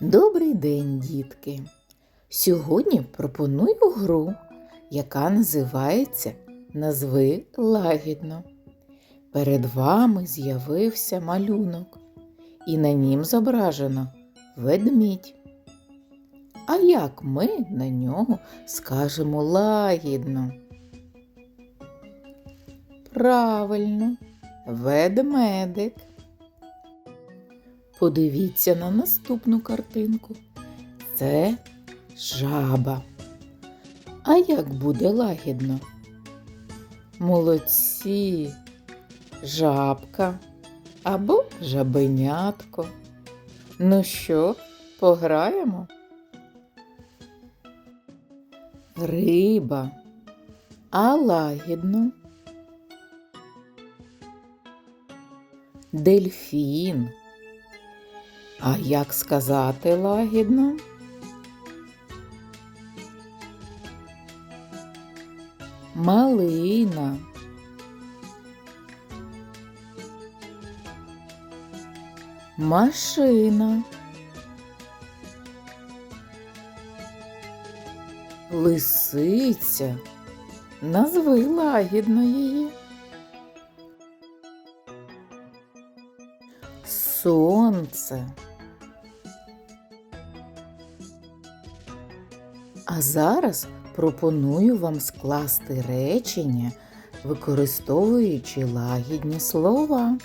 Добрий день, дітки! Сьогодні пропоную гру, яка називається Назви лагідно. Перед вами з'явився малюнок, і на нім зображено ведмідь. А як ми на нього скажемо лагідно? Правильно, ведмедик. Подивіться на наступну картинку. Це жаба. А як буде лагідно? Молодці, жабка або жабенятко. Ну що, пограємо? Риба. А лагідно. Дельфін. А як сказати лагідно? Малина. Машина. Лисиця. Назви лагідно її. Сонце. А зараз пропоную вам скласти речення, використовуючи лагідні слова.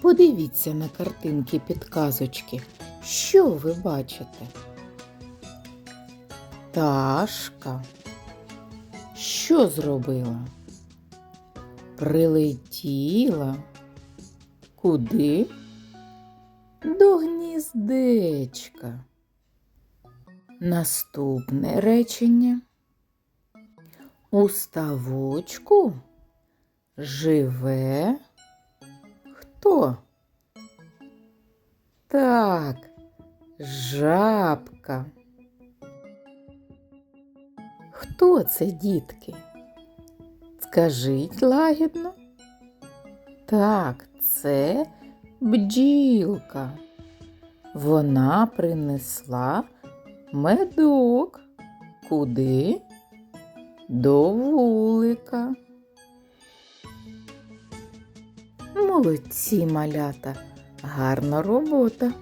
Подивіться на картинки підказочки. Що ви бачите? Пташка. Що зробила? Прилетіла. Куди? До гніздечка. Наступне речення. У ставочку живе хто? Так, жабка. Хто це, дітки? Скажіть лагідно. Так, це бджілка. Вона принесла медок. Куди? До вулика. Молодці малята, гарна робота.